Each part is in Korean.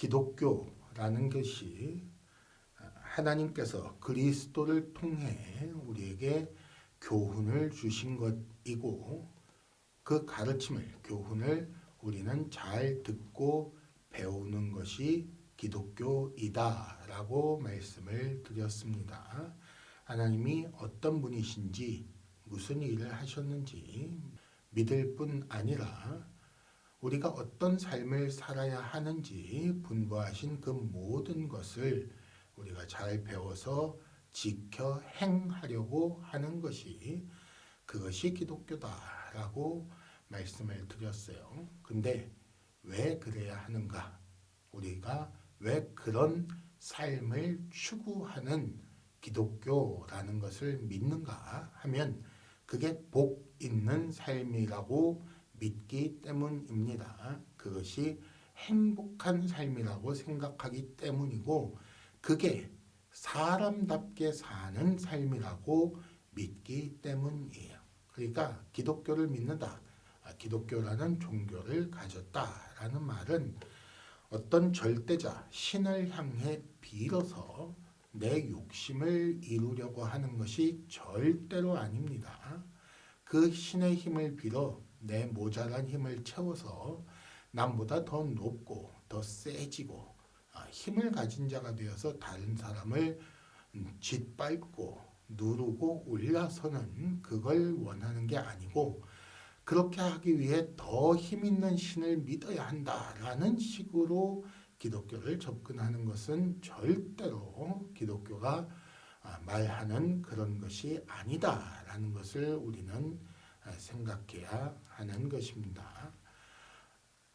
기독교라는 것이 하나님께서 그리스도를 통해 우리에게 교훈을 주신 것이고 그 가르침을 교훈을 우리는 잘 듣고 배우는 것이 기독교이다라고 말씀을 드렸습니다. 하나님이 어떤 분이신지 무슨 일을 하셨는지 믿을 뿐 아니라 우리가 어떤 삶을 살아야 하는지 분부하신 그 모든 것을 우리가 잘 배워서 지켜 행하려고 하는 것이 그것이 기독교다라고 말씀을 드렸어요. 근데 왜 그래야 하는가? 우리가 왜 그런 삶을 추구하는 기독교라는 것을 믿는가 하면 그게 복 있는 삶이라고 믿기 때문입니다. 그것이 행복한 삶이라고 생각하기 때문이고 그게 사람답게 사는 삶이라고 믿기 때문이에요. 그러니까 기독교를 믿는다. 아, 기독교라는 종교를 가졌다라는 말은 어떤 절대자 신을 향해 빌어서 내 욕심을 이루려고 하는 것이 절대로 아닙니다. 그 신의 힘을 빌어 내 모자란 힘을 채워서 남보다 더 높고 더 세지고 아, 힘을 가진 자가 되어서 다른 사람을 음, 짓밟고 누르고 올라서는 그걸 원하는 게 아니고 그렇게 하기 위해 더 힘 있는 신을 믿어야 한다라는 식으로 기독교를 접근하는 것은 절대로 기독교가 아, 말하는 그런 것이 아니다라는 것을 우리는 아, 생각해야 하는 것입니다.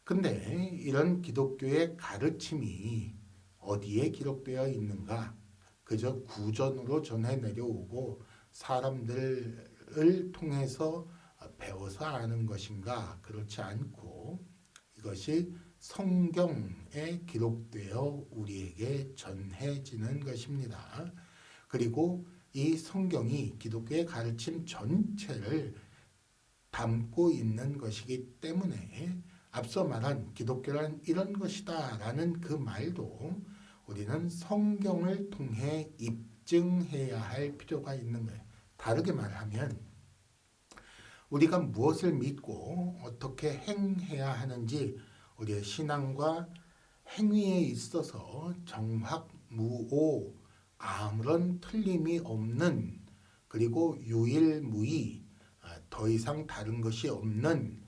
근데 이런 기독교의 가르침이 어디에 기록되어 있는가? 그저 구전으로 전해 내려오고 사람들을 통해서 배워서 아는 것인가? 그렇지 않고 이것이 성경에 기록되어 우리에게 전해지는 것입니다. 그리고 이 성경이 기독교의 가르침 전체를 담고 있는 것이기 때문에 앞서 말한 기독교란 이런 것이다 라는 그 말도 우리는 성경을 통해 입증해야 할 필요가 있는 거예요. 다르게 말하면 우리가 무엇을 믿고 어떻게 행해야 하는지 우리의 신앙과 행위에 있어서 정확무오 아무런 틀림이 없는 그리고 유일무이 아, 더 이상 다른 것이 없는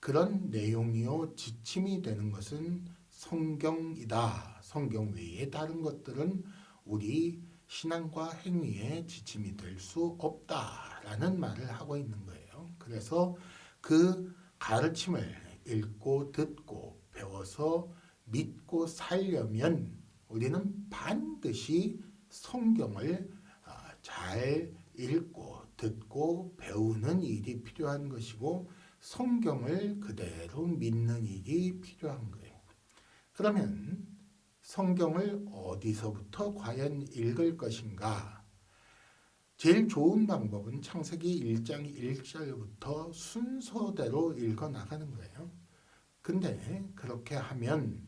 그런 내용이요 지침이 되는 것은 성경이다. 성경 외에 다른 것들은 우리 신앙과 행위의 지침이 될 수 없다라는 말을 하고 있는 거예요. 그래서 그 가르침을 읽고 듣고 배워서 믿고 살려면 우리는 반드시 성경을 아, 잘 읽고 듣고 배우는 일이 필요한 것이고 성경을 그대로 믿는 일이 필요한 거예요. 그러면 성경을 어디서부터 과연 읽을 것인가? 제일 좋은 방법은 창세기 1장 1절부터 순서대로 읽어 나가는 거예요. 근데 그렇게 하면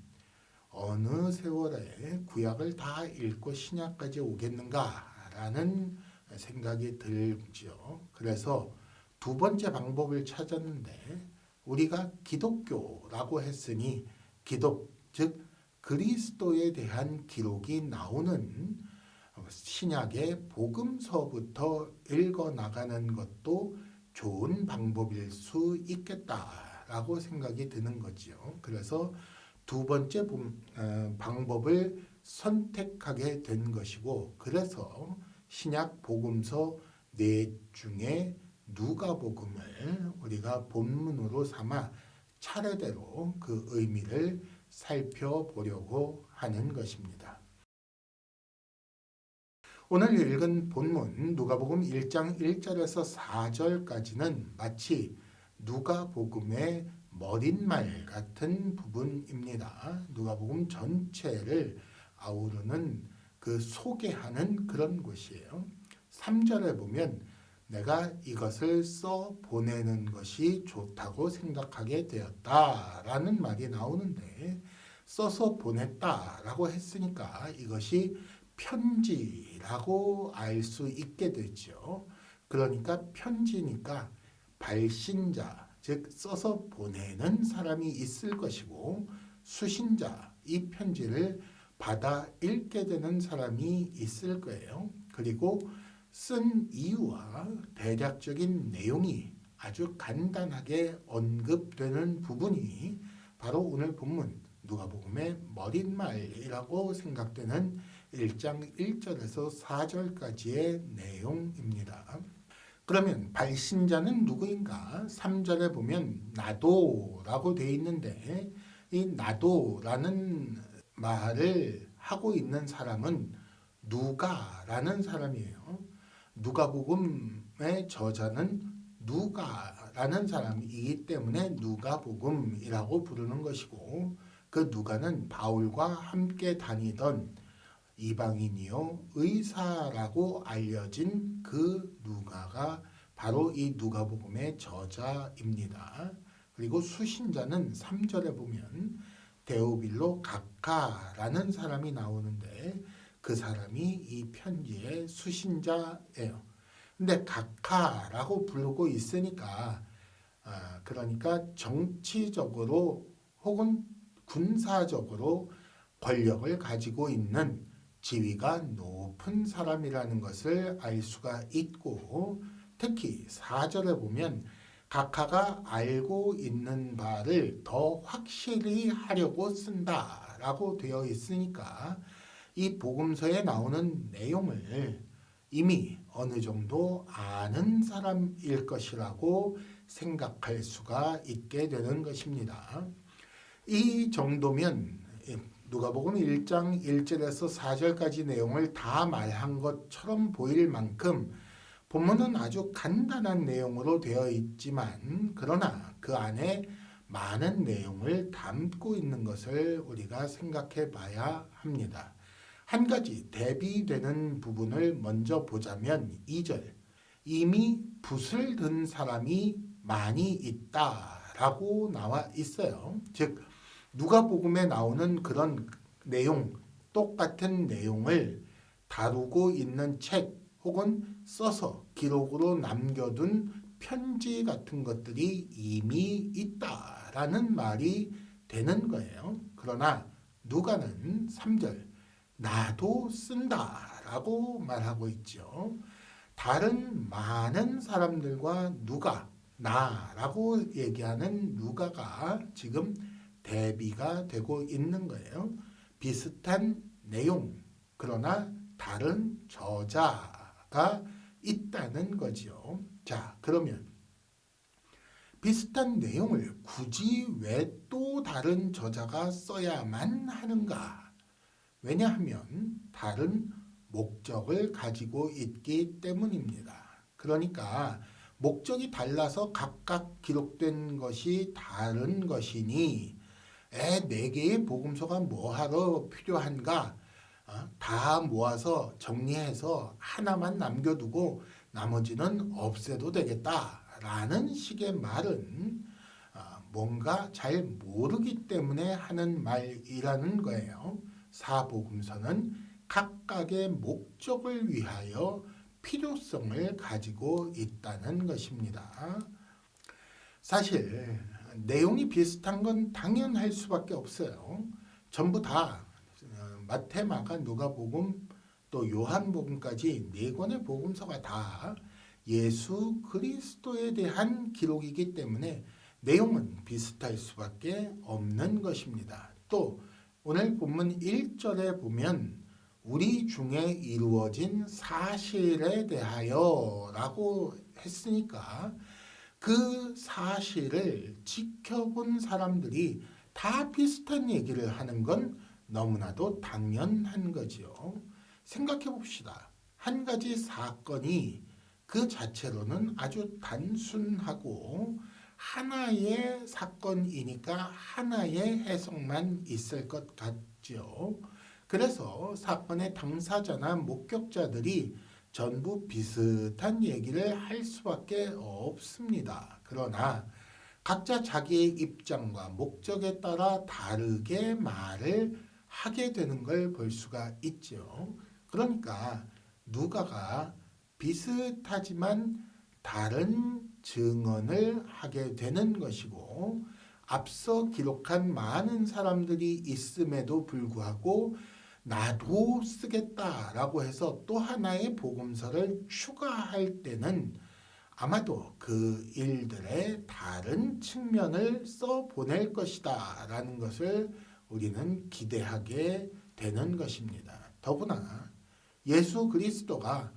어느 세월에 구약을 다 읽고 신약까지 오겠는가라는 생각이 들죠. 그래서 두 번째 방법을 찾았는데 우리가 기독교라고 했으니 기독 즉 그리스도에 대한 기록이 나오는 신약의 복음서부터 읽어 나가는 것도 좋은 방법일 수 있겠다라고 생각이 드는 거지요. 그래서 두 번째 어, 방법을 선택하게 된 것이고 그래서 신약 복음서 네 중에 누가복음을 우리가 본문으로 삼아 차례대로 그 의미를 살펴보려고 하는 것입니다. 오늘 읽은 본문 누가복음 1장 1절에서 4절까지는 마치 누가복음의 머릿말 같은 부분입니다. 누가복음 전체를 아우르는 그 소개하는 그런 곳이에요. 3절에 보면 내가 이것을 써 보내는 것이 좋다고 생각하게 되었다 라는 말이 나오는데 써서 보냈다 라고 했으니까 이것이 편지라고 알 수 있게 되죠. 그러니까 편지니까 발신자, 즉 써서 보내는 사람이 있을 것이고 수신자, 이 편지를 받아 읽게 되는 사람이 있을 거예요. 그리고 쓴 이유와 대략적인 내용이 아주 간단하게 언급되는 부분이 바로 오늘 본문 누가복음의 머릿말이라고 생각되는 1장 1절에서 4절까지의 내용입니다. 그러면 발신자는 누구인가? 3절에 보면 나도라고 돼 있는데 이 나도라는 말을 하고 있는 사람은 누가라는 사람이에요. 누가복음의 저자는 누가라는 사람이기 때문에 누가복음이라고 부르는 것이고 그 누가는 바울과 함께 다니던 이방인이요 의사라고 알려진 그 누가가 바로 이 누가복음의 저자입니다. 그리고 수신자는 3절에 보면 데오빌로 각하라는 사람이 나오는데 그 사람이 이 편지의 수신자예요. 근데 각하라고 부르고 있으니까 아, 그러니까 정치적으로 혹은 군사적으로 권력을 가지고 있는 지위가 높은 사람이라는 것을 알 수가 있고 특히 4절에 보면 각하가 알고 있는 바를 더 확실히 하려고 쓴다라고 되어 있으니까 이 복음서에 나오는 내용을 이미 어느 정도 아는 사람일 것이라고 생각할 수가 있게 되는 것입니다. 이 정도면 누가복음 1장 1절에서 4절까지 내용을 다 말한 것처럼 보일 만큼 본문은 아주 간단한 내용으로 되어 있지만 그러나 그 안에 많은 내용을 담고 있는 것을 우리가 생각해 봐야 합니다. 한 가지 대비되는 부분을 먼저 보자면 2절 이미 붓을 든 사람이 많이 있다라고 나와 있어요. 즉 누가복음에 나오는 그런 내용 똑같은 내용을 다루고 있는 책 혹은 써서 기록으로 남겨둔 편지 같은 것들이 이미 있다라는 말이 되는 거예요. 그러나 누가는 3절 나도 쓴다라고 말하고 있죠. 다른 많은 사람들과 누가 나라고 얘기하는 누가가 지금 대비가 되고 있는 거예요. 비슷한 내용 그러나 다른 저자가 있다는 거죠. 자, 그러면 비슷한 내용을 굳이 왜 또 다른 저자가 써야만 하는가? 왜냐하면 다른 목적을 가지고 있기 때문입니다. 그러니까 목적이 달라서 각각 기록된 것이 다른 것이니 에, 네 개의 복음서가 뭐하러 필요한가? 어? 다 모아서 정리해서 하나만 남겨두고 나머지는 없애도 되겠다라는 식의 말은 어, 뭔가 잘 모르기 때문에 하는 말이라는 거예요. 사복음서는 각각의 목적을 위하여 필요성을 가지고 있다는 것입니다. 사실 내용이 비슷한 건 당연할 수밖에 없어요. 전부 다 어, 마태, 마가, 누가복음 또 요한복음까지 네 권의 복음서가 다 예수 그리스도에 대한 기록이기 때문에 내용은 비슷할 수밖에 없는 것입니다. 또 오늘 본문 1절에 보면 우리 중에 이루어진 사실에 대하여 라고 했으니까 그 사실을 지켜본 사람들이 다 비슷한 얘기를 하는 건 너무나도 당연한 거죠. 생각해 봅시다. 한 가지 사건이 그 자체로는 아주 단순하고 하나의 사건이니까 하나의 해석만 있을 것 같죠. 그래서 사건의 당사자나 목격자들이 전부 비슷한 얘기를 할 수밖에 없습니다. 그러나 각자 자기의 입장과 목적에 따라 다르게 말을 하게 되는 걸 볼 수가 있죠. 그러니까 누가가 비슷하지만 다른 증언을 하게 되는 것이고 앞서 기록한 많은 사람들이 있음에도 불구하고 나도 쓰겠다라고 해서 또 하나의 복음서를 추가할 때는 아마도 그 일들의 다른 측면을 써 보낼 것이다라는 것을 우리는 기대하게 되는 것입니다. 더구나 예수 그리스도가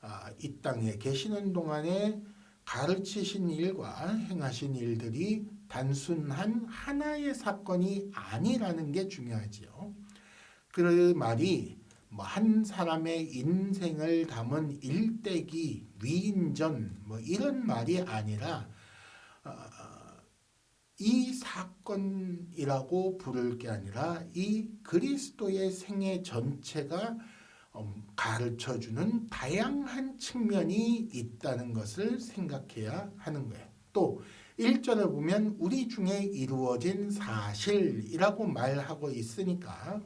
아, 이 땅에 계시는 동안에 가르치신 일과 행하신 일들이 단순한 하나의 사건이 아니라는 게 중요하지요. 그 말이 뭐 한 사람의 인생을 담은 일대기, 위인전 뭐 이런 말이 아니라 어, 이 사건이라고 부를 게 아니라 이 그리스도의 생애 전체가 음, 가르쳐 주는 다양한 측면이 있다는 것을 생각해야 하는 거예요. 또 1절을 보면 우리 중에 이루어진 사실이라고 말하고 있으니까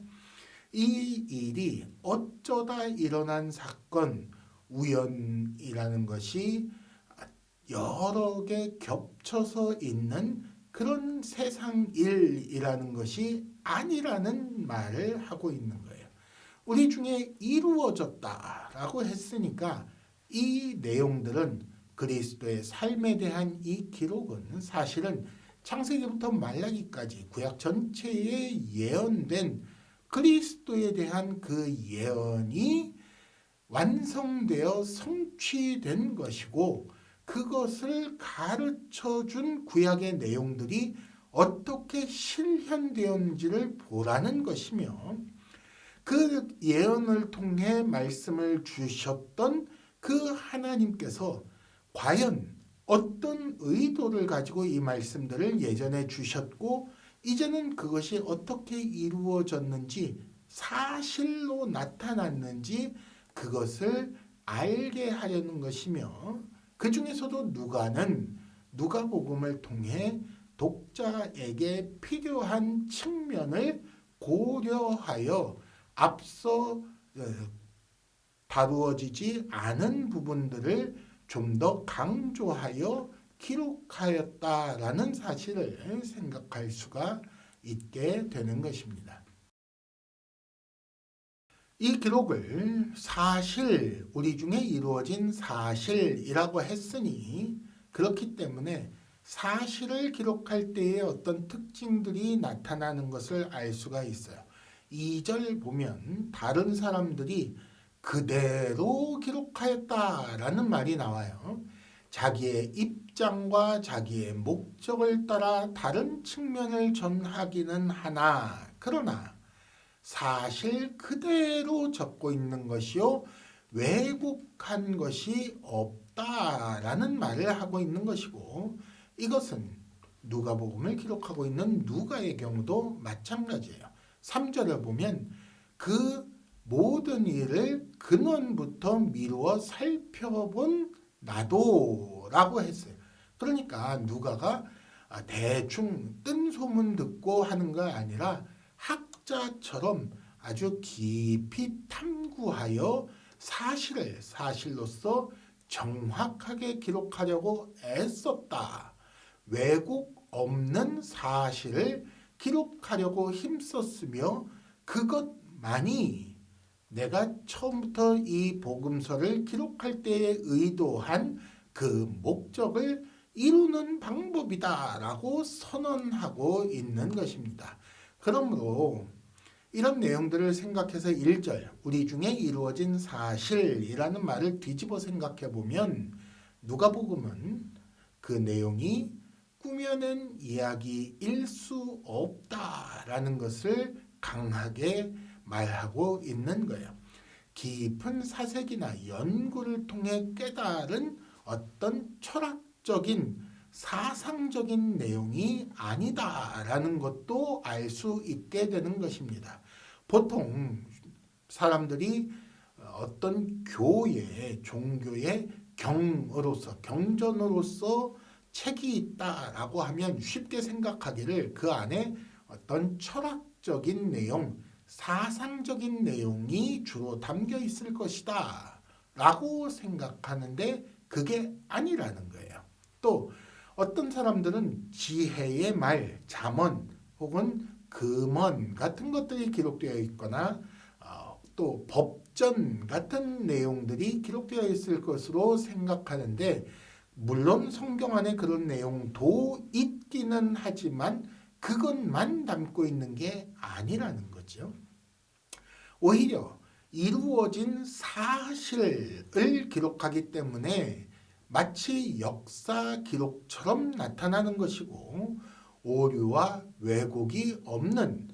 이 일이 어쩌다 일어난 사건, 우연이라는 것이 여러 개 겹쳐서 있는 그런 세상 일이라는 것이 아니라는 말을 하고 있는 거예요. 우리 중에 이루어졌다라고 했으니까 이 내용들은 그리스도의 삶에 대한 이 기록은 사실은 창세기부터 말라기까지 구약 전체에 예언된 그리스도에 대한 그 예언이 완성되어 성취된 것이고 그것을 가르쳐 준 구약의 내용들이 어떻게 실현되었는지를 보라는 것이며 그 예언을 통해 말씀을 주셨던 그 하나님께서 과연 어떤 의도를 가지고 이 말씀들을 예전에 주셨고 이제는 그것이 어떻게 이루어졌는지 사실로 나타났는지 그것을 알게 하려는 것이며 그 중에서도 누가는 누가복음을 통해 독자에게 필요한 측면을 고려하여 앞서 어, 다루어지지 않은 부분들을 좀 더 강조하여 기록하였다라는 사실을 생각할 수가 있게 되는 것입니다. 이 기록을 사실, 우리 중에 이루어진 사실이라고 했으니 그렇기 때문에 사실을 기록할 때의 어떤 특징들이 나타나는 것을 알 수가 있어요. 2절 보면 다른 사람들이 그대로 기록하였다라는 말이 나와요. 자기의 입장과 자기의 목적을 따라 다른 측면을 전하기는 하나 그러나 사실 그대로 적고 있는 것이요 왜곡한 것이 없다라는 말을 하고 있는 것이고 이것은 누가복음을 기록하고 있는 누가의 경우도 마찬가지예요. 3절을 보면 그 모든 일을 근원부터 미루어 살펴본 나도라고 했어요. 그러니까 누가가 대충 뜬 소문 듣고 하는 거 아니라 학 자처럼 아주 깊이 탐구하여 사실을 사실로서 정확하게 기록하려고 애썼다. 왜곡 없는 사실을 기록하려고 힘썼으며 그것만이 내가 처음부터 이 복음서를 기록할 때에 의도한 그 목적을 이루는 방법이다라고 선언하고 있는 것입니다. 그러므로 이런 내용들을 생각해서 1절 우리 중에 이루어진 사실이라는 말을 뒤집어 생각해 보면 누가복음은 그 내용이 꾸며낸 이야기일 수 없다라는 것을 강하게 말하고 있는 거예요. 깊은 사색이나 연구를 통해 깨달은 어떤 철학적인 사상적인 내용이 아니다라는 것도 알 수 있게 되는 것입니다. 보통 사람들이 어떤 교회, 종교의 경으로서, 경전으로서 책이 있다라고 하면 쉽게 생각하기를 그 안에 어떤 철학적인 내용, 사상적인 내용이 주로 담겨 있을 것이다 라고 생각하는데 그게 아니라는 거예요. 또 어떤 사람들은 지혜의 말, 잠언 혹은 금언 같은 것들이 기록되어 있거나 어, 또 법전 같은 내용들이 기록되어 있을 것으로 생각하는데 물론 성경 안에 그런 내용도 있기는 하지만 그것만 담고 있는 게 아니라는 거죠. 오히려 이루어진 사실을 기록하기 때문에 마치 역사 기록처럼 나타나는 것이고 오류와 왜곡이 없는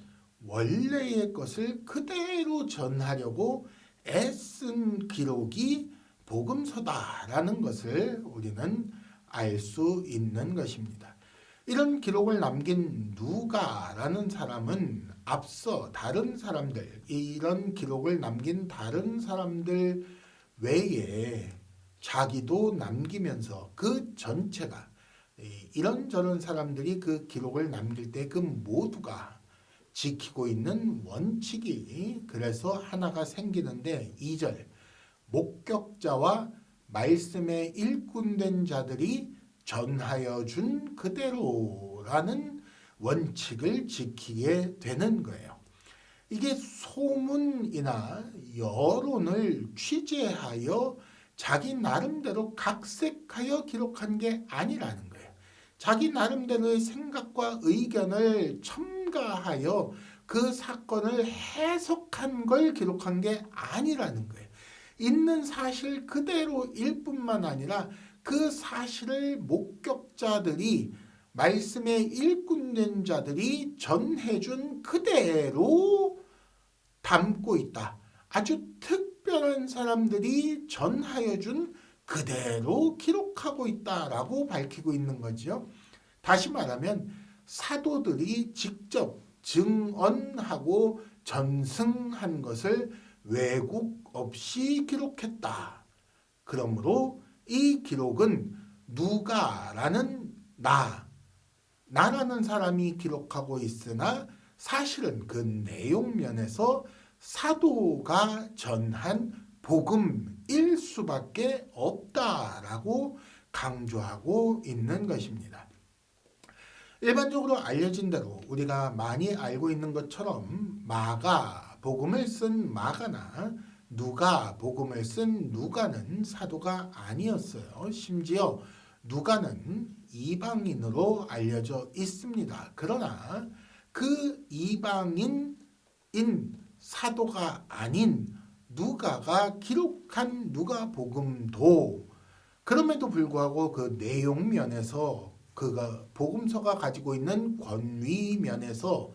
원래의 것을 그대로 전하려고 애쓴 기록이 복음서다라는 것을 우리는 알 수 있는 것입니다. 이런 기록을 남긴 누가라는 사람은 앞서 다른 사람들 이런 기록을 남긴 다른 사람들 외에 자기도 남기면서 그 전체가 이런저런 사람들이 그 기록을 남길 때 그 모두가 지키고 있는 원칙이 그래서 하나가 생기는데 2절 목격자와 말씀에 일꾼된 자들이 전하여 준 그대로라는 원칙을 지키게 되는 거예요. 이게 소문이나 여론을 취재하여 자기 나름대로 각색하여 기록한 게 아니라는 거예요. 자기 나름대로의 생각과 의견을 첨가하여 그 사건을 해석한 걸 기록한 게 아니라는 거예요. 있는 사실 그대로일 뿐만 아니라 그 사실을 목격자들이 말씀에 일꾼된 자들이 전해준 그대로 담고 있다. 아주 특 별한 사람들이 전하여 준 그대로 기록하고 있다라고 밝히고 있는 거죠. 다시 말하면 사도들이 직접 증언하고 전승한 것을 왜곡 없이 기록했다. 그러므로 이 기록은 누가라는 나, 나라는 사람이 기록하고 있으나 사실은 그 내용 면에서 사도가 전한 복음일 수밖에 없다라고 강조하고 있는 것입니다. 일반적으로 알려진 대로 우리가 많이 알고 있는 것처럼 마가 복음을 쓴 마가나 누가 복음을 쓴 누가는 사도가 아니었어요. 심지어 누가는 이방인으로 알려져 있습니다. 그러나 그 이방인인 사도가 아닌 누가가 기록한 누가복음도 그럼에도 불구하고 그 내용 면에서 그가 복음서가 가지고 있는 권위 면에서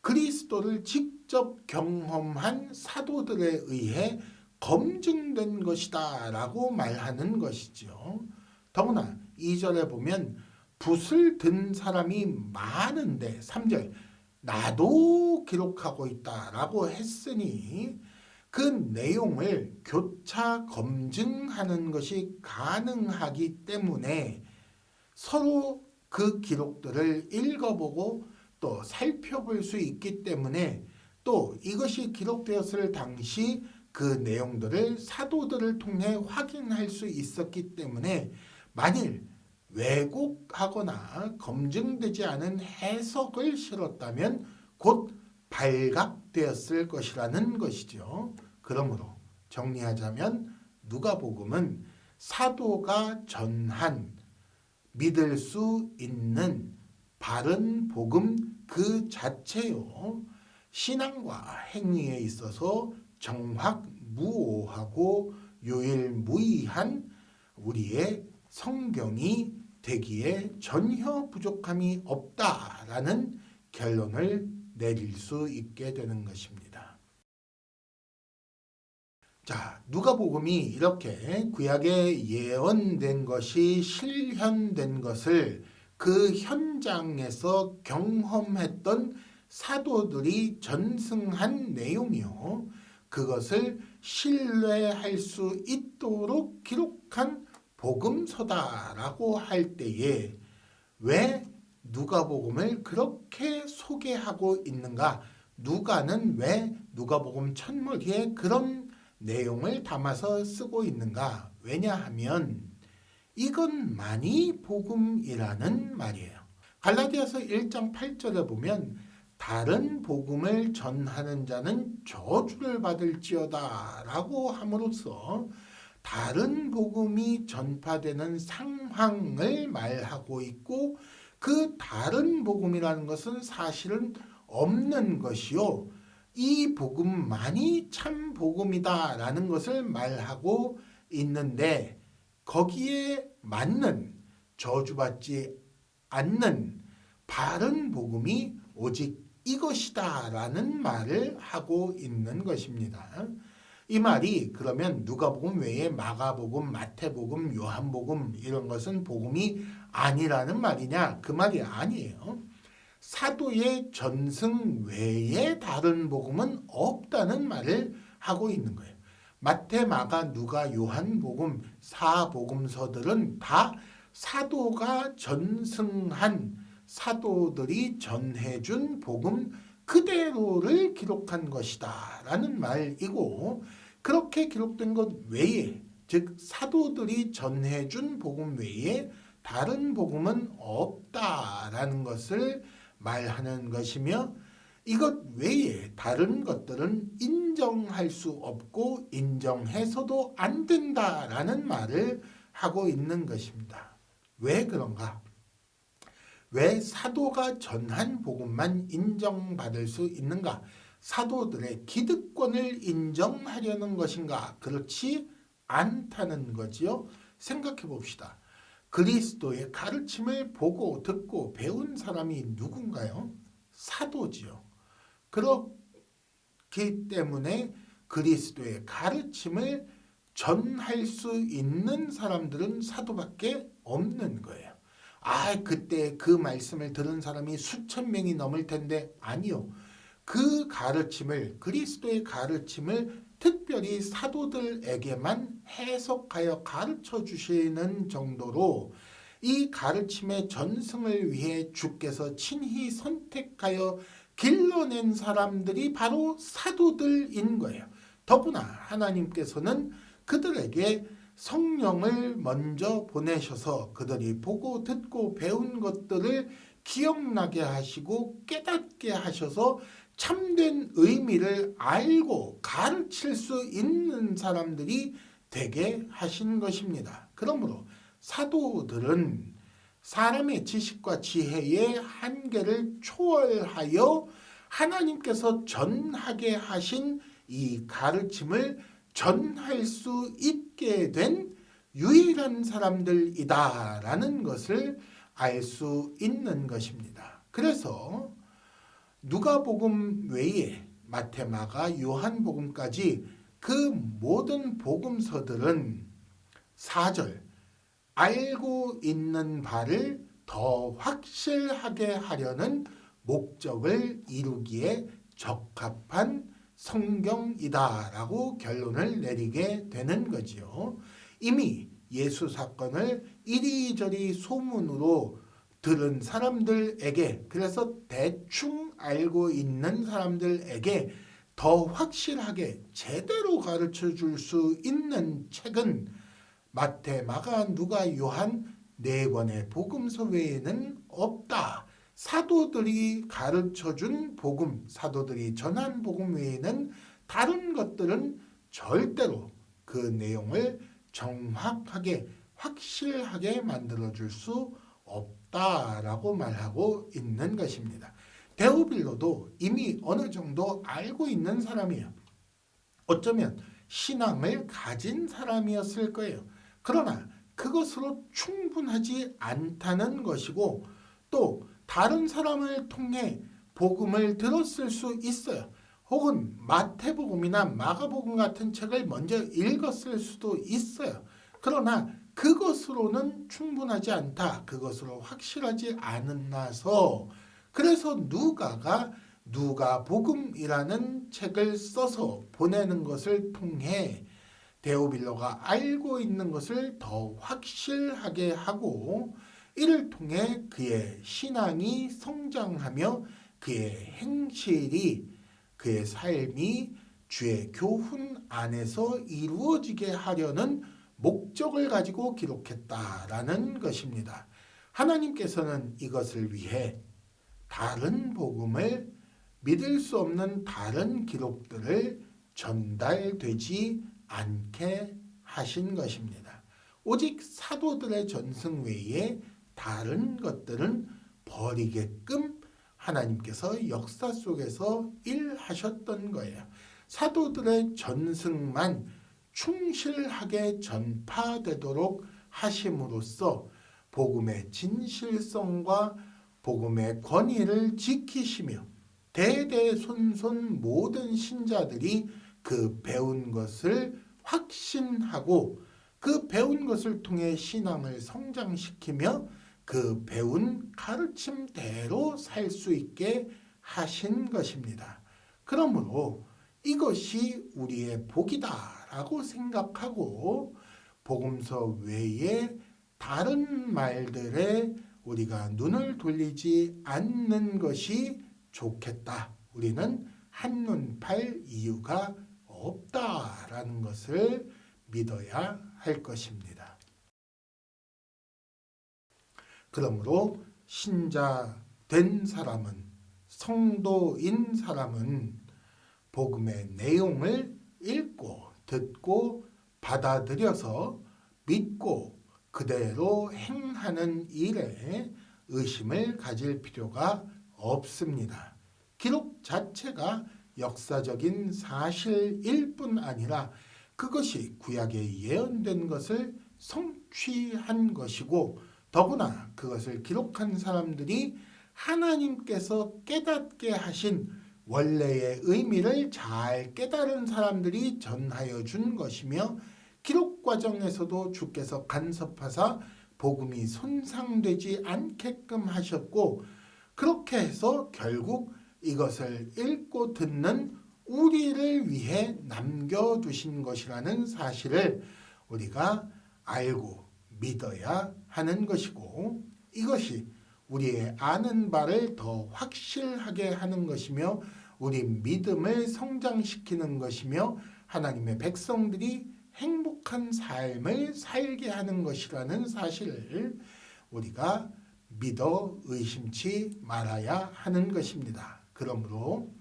그리스도를 직접 경험한 사도들에 의해 검증된 것이다 라고 말하는 것이죠. 더구나 2절에 보면 붓을 든 사람이 많은데 3절 나도 기록하고 있다라고 했으니 그 내용을 교차 검증하는 것이 가능하기 때문에 서로 그 기록들을 읽어보고 또 살펴볼 수 있기 때문에 또 이것이 기록되었을 당시 그 내용들을 사도들을 통해 확인할 수 있었기 때문에 만일 왜곡하거나 검증되지 않은 해석을 실었다면 곧 발각되었을 것이라는 것이죠. 그러므로 정리하자면 누가복음은 사도가 전한 믿을 수 있는 바른 복음 그 자체요. 신앙과 행위에 있어서 정확무오하고 유일무이한 우리의 성경이 되기에 전혀 부족함이 없다라는 결론을 내릴 수 있게 되는 것입니다. 자, 누가복음이 이렇게 구약에 예언된 것이 실현된 것을 그 현장에서 경험했던 사도들이 전승한 내용이요. 그것을 신뢰할 수 있도록 기록한 복음서다라고 할 때에 왜 누가복음을 그렇게 소개하고 있는가? 누가는 왜 누가복음 첫머리에 그런 내용을 담아서 쓰고 있는가? 왜냐하면 이것만이 복음이라는 말이에요. 갈라디아서 1장 8절에 보면 다른 복음을 전하는 자는 저주를 받을지어다 라고 함으로써 다른 복음이 전파되는 상황을 말하고 있고 그 다른 복음이라는 것은 사실은 없는 것이요. 이 복음만이 참 복음이다라는 것을 말하고 있는데 거기에 맞는 저주받지 않는 바른 복음이 오직 이것이다라는 말을 하고 있는 것입니다. 이 말이 그러면 누가복음 외에 마가복음, 마태복음, 요한복음 이런 것은 복음이 아니라는 말이냐? 그 말이 아니에요. 사도의 전승 외에 다른 복음은 없다는 말을 하고 있는 거예요. 마태, 마가, 누가, 요한복음, 사복음서들은 다 사도가 전승한 사도들이 전해준 복음 그대로를 기록한 것이다 라는 말이고 그렇게 기록된 것 외에 즉 사도들이 전해준 복음 외에 다른 복음은 없다라는 것을 말하는 것이며 이것 외에 다른 것들은 인정할 수 없고 인정해서도 안 된다라는 말을 하고 있는 것입니다. 왜 그런가? 왜 사도가 전한 복음만 인정받을 수 있는가? 사도들의 기득권을 인정하려는 것인가? 그렇지 않다는 거지요. 생각해 봅시다. 그리스도의 가르침을 보고 듣고 배운 사람이 누군가요? 사도지요. 그렇기 때문에 그리스도의 가르침을 전할 수 있는 사람들은 사도밖에 없는 거예요. 아, 그때 그 말씀을 들은 사람이 수천 명이 넘을 텐데 아니요. 그 가르침을 그리스도의 가르침을 특별히 사도들에게만 해석하여 가르쳐 주시는 정도로 이 가르침의 전승을 위해 주께서 친히 선택하여 길러낸 사람들이 바로 사도들인 거예요. 더구나 하나님께서는 그들에게 성령을 먼저 보내셔서 그들이 보고 듣고 배운 것들을 기억나게 하시고 깨닫게 하셔서 참된 의미를 알고 가르칠 수 있는 사람들이 되게 하신 것입니다. 그러므로 사도들은 사람의 지식과 지혜의 한계를 초월하여 하나님께서 전하게 하신 이 가르침을 전할 수 있게 된 유일한 사람들이다라는 것을 알 수 있는 것입니다. 그래서 누가복음 외에 마테마가 요한복음까지 그 모든 복음서들은 4절 알고 있는 바를 더 확실하게 하려는 목적을 이루기에 적합한 성경이다라고 결론을 내리게 되는 거지요. 이미 예수 사건을 이리저리 소문으로 들은 사람들에게 그래서 대충 알고 있는 사람들에게 더 확실하게 제대로 가르쳐 줄 수 있는 책은 마태, 마가, 누가, 요한 네 권의 복음서 외에는 없다. 사도들이 가르쳐 준 복음, 사도들이 전한 복음 외에는 다른 것들은 절대로 그 내용을 정확하게 확실하게 만들어 줄 수 없다라고 말하고 있는 것입니다. 데오빌로도 이미 어느 정도 알고 있는 사람이에요. 어쩌면 신앙을 가진 사람이었을 거예요. 그러나 그것으로 충분하지 않다는 것이고 또 다른 사람을 통해 복음을 들었을 수 있어요. 혹은 마태복음이나 마가복음 같은 책을 먼저 읽었을 수도 있어요. 그러나 그것으로는 충분하지 않다. 그것으로 확실하지 않나서 그래서 누가가 누가 복음이라는 책을 써서 보내는 것을 통해 데오빌로가 알고 있는 것을 더 확실하게 하고 이를 통해 그의 신앙이 성장하며 그의 행실이 그의 삶이 주의 교훈 안에서 이루어지게 하려는 목적을 가지고 기록했다라는 것입니다. 하나님께서는 이것을 위해 다른 복음을 믿을 수 없는 다른 기록들을 전달되지 않게 하신 것입니다. 오직 사도들의 전승 외에 다른 것들은 버리게끔 하나님께서 역사 속에서 일하셨던 거예요. 사도들의 전승만 충실하게 전파되도록 하심으로써 복음의 진실성과 복음의 권위를 지키시며 대대손손 모든 신자들이 그 배운 것을 확신하고 그 배운 것을 통해 신앙을 성장시키며 그 배운 가르침대로 살 수 있게 하신 것입니다. 그러므로 이것이 우리의 복이다라고 생각하고 복음서 외에 다른 말들에 우리가 눈을 돌리지 않는 것이 좋겠다. 우리는 한눈 팔 이유가 없다라는 것을 믿어야 할 것입니다. 그러므로 신자 된 사람은 성도인 사람은 복음의 내용을 읽고 듣고 받아들여서 믿고 그대로 행하는 일에 의심을 가질 필요가 없습니다. 기록 자체가 역사적인 사실일 뿐 아니라 그것이 구약에 예언된 것을 성취한 것이고 더구나 그것을 기록한 사람들이 하나님께서 깨닫게 하신 원래의 의미를 잘 깨달은 사람들이 전하여 준 것이며 기록 과정에서도 주께서 간섭하사 복음이 손상되지 않게끔 하셨고 그렇게 해서 결국 이것을 읽고 듣는 우리를 위해 남겨두신 것이라는 사실을 우리가 알고 믿어야 하는 것이고 이것이 우리의 아는 바를 더 확실하게 하는 것이며 우리 믿음을 성장시키는 것이며 하나님의 백성들이 행복한 삶을 살게 하는 것이라는 사실을 우리가 믿어 의심치 말아야 하는 것입니다. 그러므로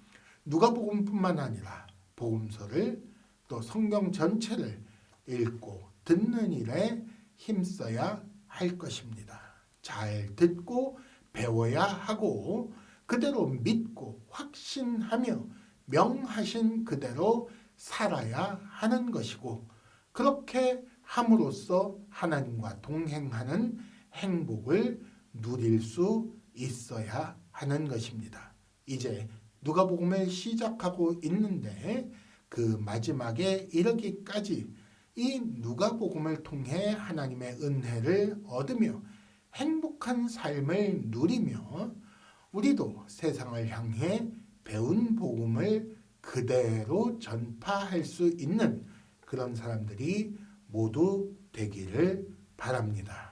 누가복음뿐만 아니라 복음서를 또 성경 전체를 읽고 듣는 일에 힘써야 할 것입니다. 잘 듣고 배워야 하고 그대로 믿고 확신하며 명하신 그대로 살아야 하는 것이고 그렇게 함으로써 하나님과 동행하는 행복을 누릴 수 있어야 하는 것입니다. 이제 누가복음을 시작하고 있는데 그 마지막에 이르기까지 이 누가복음을 통해 하나님의 은혜를 얻으며 행복한 삶을 누리며 우리도 세상을 향해 배운 복음을 그대로 전파할 수 있는 그런 사람들이 모두 되기를 바랍니다.